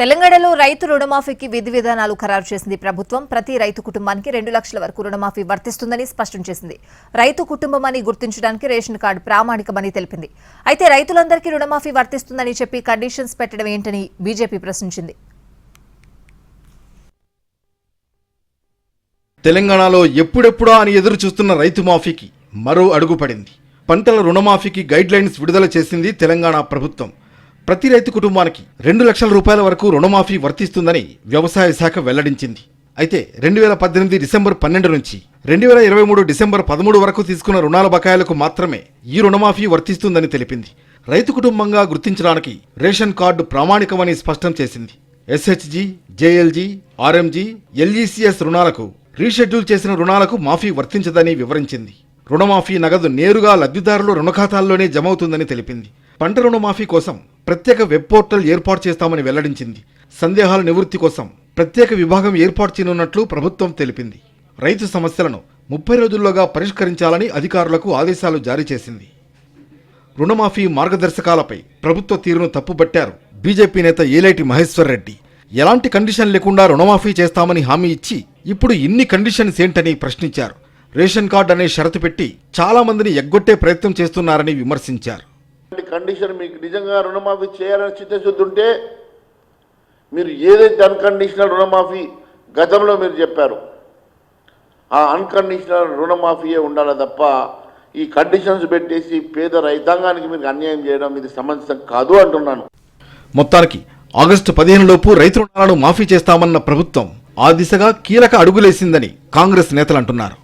తెలంగాణలో రైతు రుణమాఫీకి విధి విధానాలు ఖరారు చేసింది ప్రభుత్వం. ప్రతి రైతు కుటుంబానికి రెండు లక్షల వరకు రుణమాఫీ వర్తిస్తుందని స్పష్టం చేసింది. రైతు కుటుంబం అని గుర్తించడానికి రేషన్ కార్డు ప్రామాణికమని తెలిపింది. అయితే రైతులందరికీ రుణమాఫీ వర్తిస్తుందని చెప్పి కండిషన్స్ పెట్టడం ఏంటని బీజేపీ ప్రశ్నించింది. తెలంగాణలో ఎప్పుడెప్పుడా అని ఎదురు చూస్తున్న రైతు మాఫీకి మరో అడుగు పడింది. పంటల రుణమాఫీకి గైడ్ లైన్స్ విడుదల చేసింది తెలంగాణ ప్రభుత్వం. ప్రతి రైతు కుటుంబానికి రెండు లక్షల రూపాయల వరకు రుణమాఫీ వర్తిస్తుందని వ్యవసాయ శాఖ వెల్లడించింది. అయితే రెండు వేల పద్దెనిమిది డిసెంబర్ పన్నెండు నుంచి రెండు వేల ఇరవై మూడు డిసెంబర్ పదమూడు వరకు తీసుకున్న రుణాల బకాయిలకు మాత్రమే ఈ రుణమాఫీ వర్తిస్తుందని తెలిపింది. రైతు కుటుంబంగా గుర్తించడానికి రేషన్ కార్డు ప్రామాణికమని స్పష్టం చేసింది. ఎస్హెచ్జి జేఎల్జీ ఆర్ఎంజీ ఎల్ఈసిఎస్ రుణాలకు రీషెడ్యూల్ చేసిన రుణాలకు మాఫీ వర్తించదని వివరించింది. రుణమాఫీ నగదు నేరుగా లబ్ధిదారుల రుణ ఖాతాల్లోనే జమవుతుందని తెలిపింది. పంట రుణమాఫీ కోసం ప్రత్యేక వెబ్ పోర్టల్ ఏర్పాటు చేస్తామని వెల్లడించింది. సందేహాల నివృత్తి కోసం ప్రత్యేక విభాగం ఏర్పాటు చేయనున్నట్లు ప్రభుత్వం తెలిపింది. రైతు సమస్యలను ముప్పై రోజుల్లోగా పరిష్కరించాలని అధికారులకు ఆదేశాలు జారీ చేసింది. రుణమాఫీ మార్గదర్శకాలపై ప్రభుత్వ తీరును తప్పుబట్టారు బీజేపీ నేత ఏలేటి మహేశ్వర్ రెడ్డి ఎలాంటి కండిషన్ లేకుండా రుణమాఫీ చేస్తామని హామీ ఇచ్చి ఇప్పుడు ఇన్ని కండిషన్స్ ఏంటని ప్రశ్నించారు. రేషన్ కార్డు అనే షరతు పెట్టి చాలా మందిని ఎగ్గొట్టే ప్రయత్నం చేస్తున్నారని విమర్శించారు. కండిషన్ మీకు నిజంగా రుణమాఫీ చేయాలని చిత్తశుద్ధి ఉంటే మీరు ఏదైతే అన్కండిషనల్ రుణమాఫీ గతంలో మీరు చెప్పారు ఆ అన్కండిషనల్ రుణమాఫీయే ఉండాలి తప్ప ఈ కండిషన్స్ పెట్టేసి పేద రైతాంగానికి మీరు అన్యాయం చేయడం ఇది సమంజసం కాదు అంటున్నాను. మొత్తానికి ఆగస్టు పదిహేను లోపు రైతు రుణాలను మాఫీ చేస్తామన్న ప్రభుత్వం ఆ దిశగా కీలక అడుగులేసిందని కాంగ్రెస్ నేతలు అంటున్నారు.